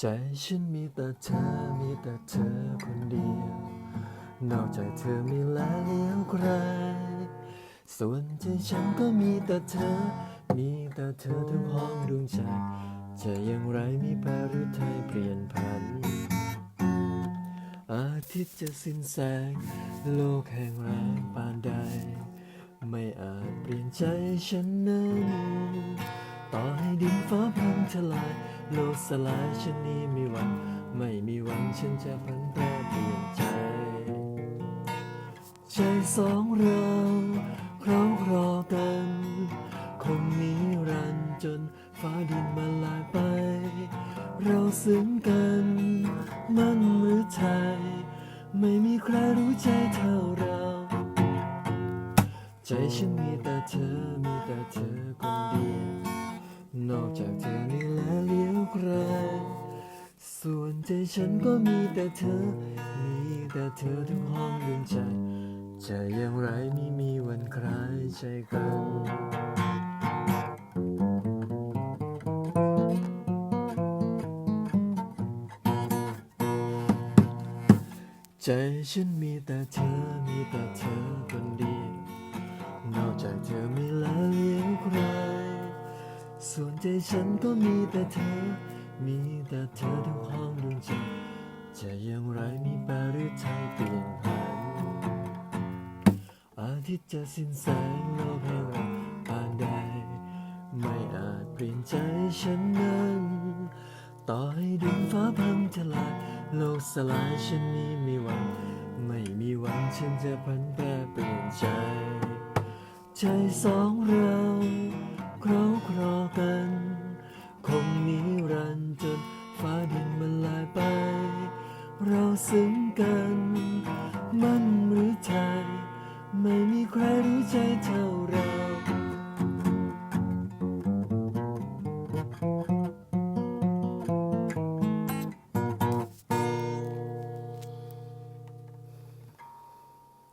ใจฉันมีแต่เธอมีแต่เธอคนเดียว นอกจากเธอไม่แลเลี้ยวใคร ส่วนใจฉันก็มีแต่เธอ มีแต่เธอทั้งห้องดวงใจจะอย่างไรมีแปรหรือไทยเปลี่ยนผัน อาทิตย์จะสิ้นแสง โลกแห่งแรงปานใด ไม่อาจเปลี่ยนใจฉันนั้น ต่อให้ดินฟ้าพังทลาย โลกสลายฉันนี้มีหวัง ไม่มีหวังฉันจะพันแปรเปลี่ยนใจ ใจสองเราเรารอกัน คงนิรันจนฟ้าดินมาลายไป เราซึ้งกัน มั่นมือไทย ไม่มีใครรู้ใจเท่าเรา ใจฉันมีแต่เธอมีแต่เธอคนเดียว ส่วนใจฉันก็มีแต่เธอ มีแต่เธอทั้งห้องดวงใจ จะอย่างไรไม่มีวันคลายใจกันใจฉันมีแต่เธอ มีแต่เธอคนเดียวนอกจากเธอไม่แลเลี้ยวใคร ส่วนใจฉันก็มีแต่เธอ มีแต่เธอทุกห้องดวงใจจะอย่างไรมีแปรหรือไทยเปลี่ยนผันอาทิตย์จะสิ้นแสงโลกแห่งเราปานใด ไม่อาจเปลี่ยนใจฉันนั้น ต่อให้ดินฟ้าพังทลายโลกสลายฉันนี้มีหวังไม่มีหวังฉันจะพันแปรเปลี่ยนใจ ใจสองเราเราครอกัน ราซึ้งกัน มันหรือใจ ไม่มีใครรู้ใจเท่าเรา